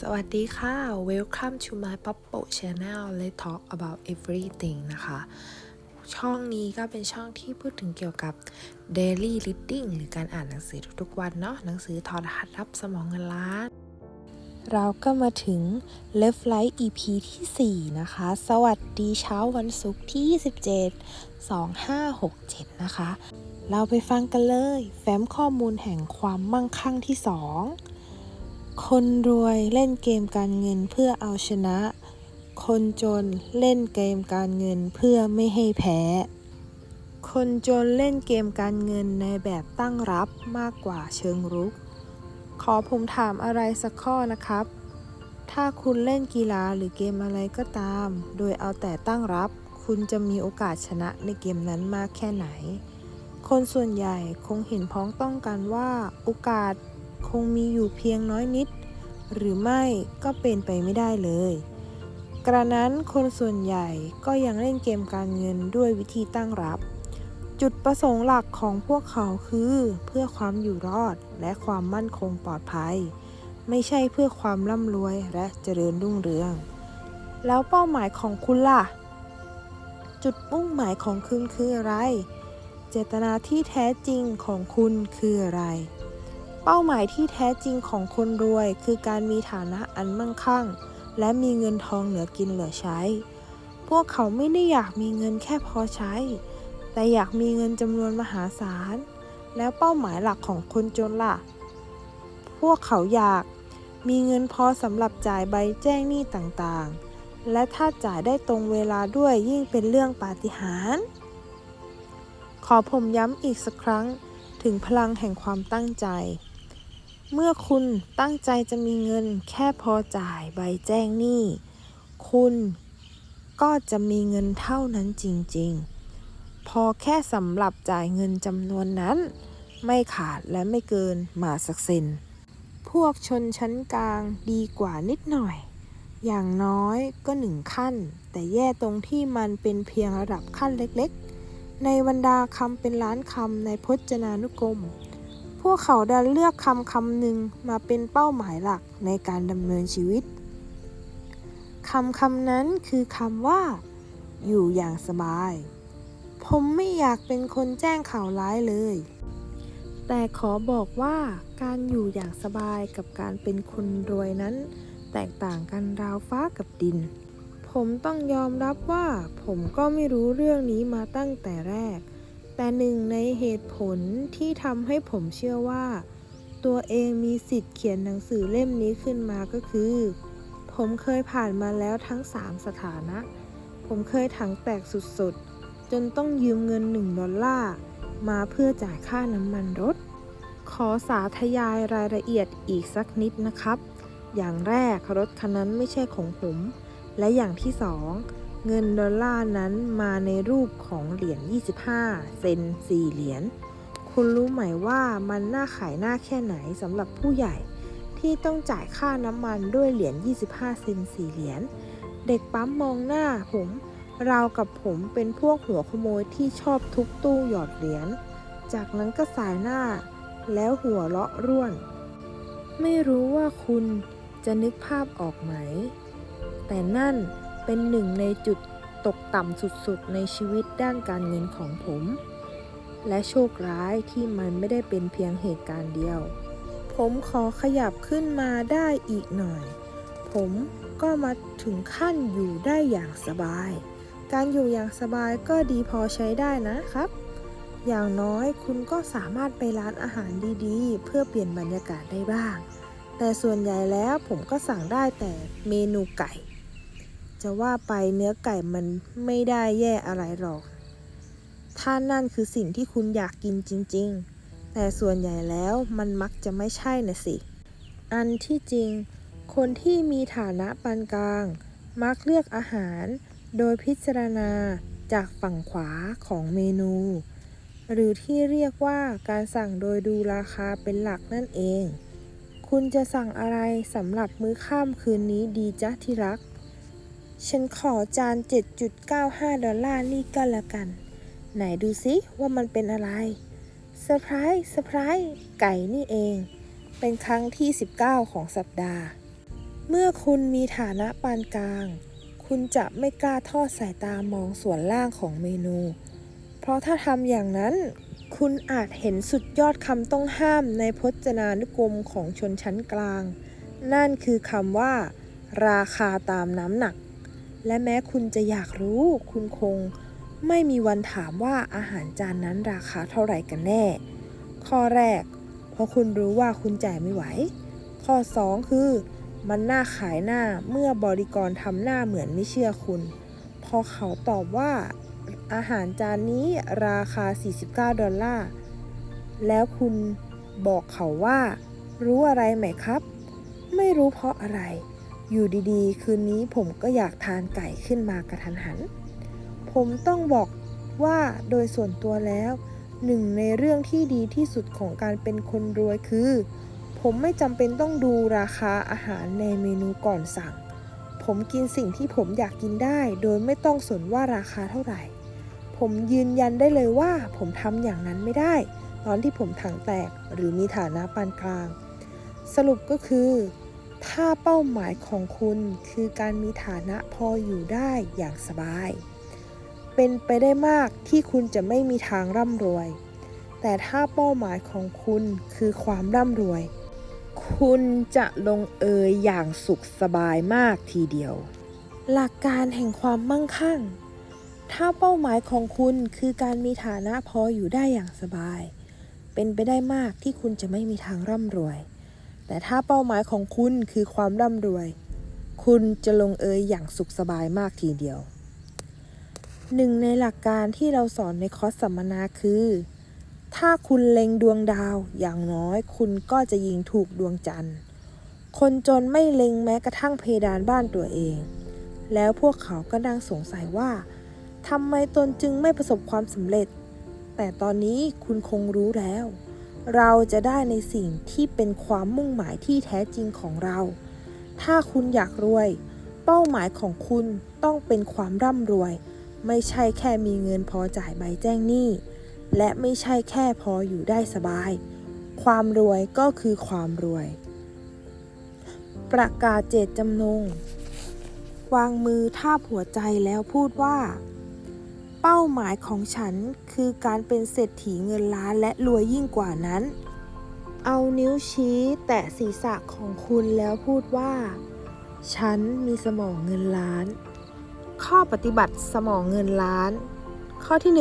สวัสดีค่ะ Welcome to my Poppo Channel Let's talk about everything นะคะ ช่องนี้ก็เป็นช่องที่พูดถึงเกี่ยวกับ daily reading หรือการอ่านหนังสือทุกๆวันเนาะ หนังสือถอดรหัสรับสมองเงินล้าน เราก็มาถึง Left Light EP ที่ 4 นะคะ สวัสดีเช้าวันศุกร์ที่ 27 2567 นะคะ เราไปฟังกันเลย แฟ้มข้อมูลแห่งความมั่งคั่งที่ 2 คนรวยเล่นเกมการเงินเพื่อเอาชนะ คนจนเล่นเกมการเงินเพื่อไม่ให้แพ้ คนจนเล่นเกมการเงินในแบบตั้งรับมากกว่าเชิงรุก ขอผมถามอะไรสักข้อนะครับ ถ้าคุณเล่นกีฬาหรือเกมอะไรก็ตาม โดยเอาแต่ตั้งรับ คุณจะมีโอกาสชนะในเกมนั้นมากแค่ไหน คนส่วนใหญ่คงเห็นพ้องต้องกันว่าโอกาส คงมีอยู่เพียงน้อยนิด หรือไม่ก็เป็นไปไม่ได้เลย กระนั้นคนส่วนใหญ่ก็ยังเล่นเกมการเงินด้วยวิธีตั้งรับ จุดประสงค์หลักของพวกเขาคือ เพื่อความอยู่รอดและความมั่นคงปลอดภัย ไม่ใช่เพื่อความร่ำรวยและเจริญรุ่งเรือง แล้วเป้าหมายของคุณล่ะ จุดมุ่งหมายของคุณคืออะไรเจตนาที่แท้จริงของคุณคืออะไร เป้าหมายที่แท้จริงของคนรวย คือการมีฐานะอันมั่งคั่ง และมีเงินทองเหลือกินเหลือใช้ พวกเขาไม่ได้อยากมีเงินแค่พอใช้ แต่อยากมีเงินจำนวนมหาศาล แล้วเป้าหมายหลักของคนจนล่ะ พวกเขาอยากมีเงินพอสำหรับจ่ายใบแจ้งหนี้ต่างๆ และถ้าจ่ายได้ตรงเวลาด้วยยิ่งเป็นเรื่องปาฏิหาริย์ ขอผมย้ำอีกสักครั้งถึงพลังแห่งความตั้งใจ เมื่อคุณตั้งใจจะมีเงินแค่พอจ่ายใบแจ้งหนี้ คุณก็จะมีเงินเท่านั้นจริงๆ พอแค่สำหรับจ่ายเงินจำนวนนั้น ไม่ขาดและไม่เกินมาสักเซนพวกชนชั้นกลางดีกว่านิดหน่อย อย่างน้อยก็หนึ่งขั้น แต่แย่ตรงที่มันเป็นเพียงระดับขั้นเล็กๆ ในบรรดาคำเป็นล้านคำในพจนานุกรม พวกเขาดันเลือกคำคำหนึ่งมาเป็นเป้าหมายหลักในการดำเนินชีวิตคำคำนั้นคือคำว่า อยู่อย่างสบาย ผมไม่อยากเป็นคนแจ้งข่าวร้ายเลย แต่ขอบอกว่าการอยู่อย่างสบายกับการเป็นคนรวยนั้น แตกต่างกันราวฟ้ากับดิน ผมต้องยอมรับว่า ผมก็ไม่รู้เรื่องนี้มาตั้งแต่แรก แต่หนึ่งในเหตุผลที่ทำให้ผมเชื่อว่า ตัวเองมีสิทธิ์เขียนหนังสือเล่มนี้ขึ้นมาก็คือ ผมเคยผ่านมาแล้วทั้ง 3 สถานะ ผมเคยถังแตกสุดๆ จนต้องยืมเงิน 1 ดอลลาร์ มาเพื่อจ่ายค่าน้ำมันรถ ขอสาธยายรายละเอียดอีกสักนิดนะครับ อย่างแรกรถคันนั้นไม่ใช่ของผม และอย่างที่สอง เงินดอลลาร์นั้นมาในรูปของเหรียญ 25 เซน4เหรียญ คุณรู้ไหมว่ามันน่าขายหน้าแค่ไหนสำหรับผู้ใหญ่ที่ต้องจ่ายค่าน้ำมันด้วยเหรียญ 25 เซน4เหรียญ เด็กปั๊มมองหน้าผมราวกับผมเป็นพวกหัวขโมยที่ชอบทุบตู้หยอดเหรียญ จากนั้นก็สายหน้า แล้วหัวเราะร่วน ไม่รู้ว่าคุณจะนึกภาพออกไหม แต่นั่น เป็นหนึ่งในจุดตกต่ำสุดๆ ในชีวิตด้านการเงินของผม และโชคร้ายที่มันไม่ได้เป็นเพียงเหตุการณ์เดียว ผมขอขยับขึ้นมาได้อีกหน่อย ผมก็มาถึงขั้นอยู่ได้อย่างสบาย การอยู่อย่างสบายก็ดีพอใช้ได้นะครับ อย่างน้อยคุณก็สามารถไปร้านอาหารดีๆ เพื่อเปลี่ยนบรรยากาศได้บ้าง แต่ส่วนใหญ่แล้วผมก็สั่งได้แต่เมนูไก่ จะว่าไปเนื้อไก่มันไม่ได้แย่อะไรหรอก ถ้านั่นคือสิ่งที่คุณอยากกินจริง ๆ แต่ส่วนใหญ่แล้วมันมักจะไม่ใช่นะสิ อันที่จริง คนที่มีฐานะปานกลาง มักเลือกอาหาร โดยพิจารณาจากฝั่งขวาของเมนู หรือที่เรียกว่าการสั่งโดยดูราคาเป็นหลักนั่นเอง คุณจะสั่งอะไรสำหรับมื้อค่ำคืนนี้ดีจ๊ะที่รัก ฉันขอจาน 7.95 ดอลลาร์นี่ก็แล้วกัน ไหนดูซิว่ามันเป็นอะไรเซอร์ไพรส์เซอร์ไพรส์ไก่นี่เอง เป็นครั้งที่ 19 ของสัปดาห์ เมื่อคุณมีฐานะปานกลาง คุณจะไม่กล้าทอดสายตามองส่วนล่างของเมนู เพราะถ้าทำอย่างนั้น คุณอาจเห็นสุดยอดคำต้องห้ามในพจนานุกรมของชนชั้นกลาง นั่นคือคำว่า ราคาตามน้ำหนัก และแม้คุณจะอยากรู้ คุณคงไม่มีวันถามว่าอาหารจานนั้นราคาเท่าไหร่กันแน่ ข้อแรก เพราะคุณรู้ว่าคุณจ่ายไม่ไหว ข้อ 2 คือ มันน่าขายหน้าเมื่อบริกรทำหน้าเหมือนไม่เชื่อคุณ พอเขาตอบว่าอาหารจานนี้ราคา 49 ดอลลาร์ แล้วคุณบอกเขาว่า รู้อะไรไหมครับ ไม่รู้เพราะอะไร อยู่ดีๆ คืนนี้ผมก็อยากทานไก่ขึ้นมากระทันหัน ผมต้องบอกว่าโดยส่วนตัวแล้ว หนึ่งในเรื่องที่ดีที่สุดของการเป็นคนรวยคือ ผมไม่จำเป็นต้องดูราคาอาหารในเมนูก่อนสั่ง ผมกินสิ่งที่ผมอยากกินได้ โดยไม่ต้องสนว่าราคาเท่าไหร่ ผมยืนยันได้เลยว่า ผมทำอย่างนั้นไม่ได้ ตอนที่ผมถังแตกหรือมีฐานะปานกลาง สรุปก็คือ ถ้าเป้าหมายของคุณคือการมีฐานะพออยู่ได้อย่างสบาย เป็นไปได้มากที่คุณจะไม่มีทางร่ำรวย แต่ถ้าเป้าหมายของคุณคือความร่ำรวย คุณจะลงเอยอย่างสุขสบายมากทีเดียว หลักการแห่งความมั่งคั่ง ถ้าเป้าหมายของคุณคือการมีฐานะพออยู่ได้อย่างสบาย เป็นไปได้มากที่คุณจะไม่มีทางร่ำรวย แต่ถ้าเป้าหมายของคุณคือความร่ำรวย คุณจะลงเอยอย่างสุขสบายมากทีเดียว หนึ่งในหลักการที่เราสอนในคอร์สสัมมนาคือ ถ้าคุณเล็งดวงดาวอย่างน้อยคุณก็จะยิงถูกดวงจันทร์ คนจนไม่เล็งแม้กระทั่งเพดานบ้านตัวเอง แล้วพวกเขาก็นั่งสงสัยว่าทำไมตนจึงไม่ประสบความสำเร็จ แต่ตอนนี้คุณคงรู้แล้ว เราจะได้ในสิ่งที่เป็นความมุ่งหมายที่แท้จริงของเรา ถ้าคุณอยากรวย เป้าหมายของคุณต้องเป็นความร่ำรวย ไม่ใช่แค่มีเงินพอจ่ายใบแจ้งหนี้ และไม่ใช่แค่พออยู่ได้สบาย ความรวยก็คือความรวย ประกาศเจตจำนง วางมือทาบหัวใจแล้วพูดว่า เป้าหมายของฉันคือการเป็นเศรษฐีเงินล้านและรวยยิ่งกว่านั้น เอานิ้วชี้แตะศีรษะของคุณแล้วพูดว่า ฉันมีสมองเงินล้าน ข้อปฏิบัติสมองเงินล้าน ข้อที่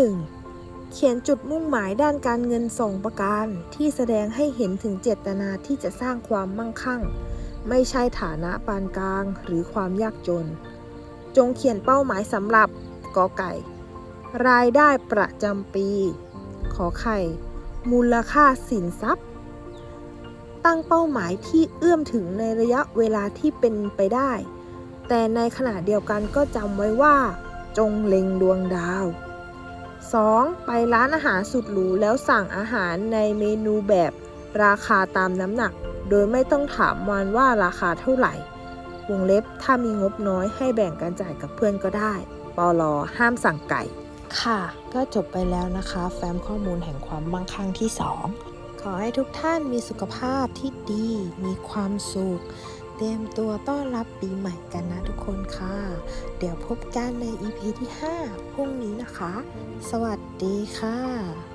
1 เขียนจุดมุ่งหมายด้านการเงินสองประการที่แสดงให้เห็นถึงเจตนาที่จะสร้างความมั่งคั่ง ไม่ใช่ฐานะปานกลางหรือความยากจน จงเขียนเป้าหมายสำหรับกอไก่ รายได้ประจำปี ขอไข่ มูลค่าสินทรัพย์ ตั้งเป้าหมายที่เอื้อมถึงในระยะเวลาที่เป็นไปได้ แต่ในขณะเดียวกันก็จำไว้ว่า จงเล็งดวงดาว 2. ไปร้านอาหารสุดหรูแล้วสั่งอาหารในเมนูแบบราคาตามน้ำหนัก โดยไม่ต้องถามมันว่าราคาเท่าไหร่ วงเล็บถ้ามีงบน้อยให้แบ่งกันจ่ายกับเพื่อนก็ได้ ปลอห้ามสั่งไก่ ค่ะ ก็จบไปแล้วนะคะ แฟ้มข้อมูลแห่งความมั่งคั่งที่ 2 ขอให้ทุกท่านมีสุขภาพที่ดี มีความสุข เตรียมตัวต้อนรับปีใหม่กันนะทุกคนค่ะ เดี๋ยวพบกันใน EP ที่ 5 พรุ่งนี้นะคะ สวัสดีค่ะ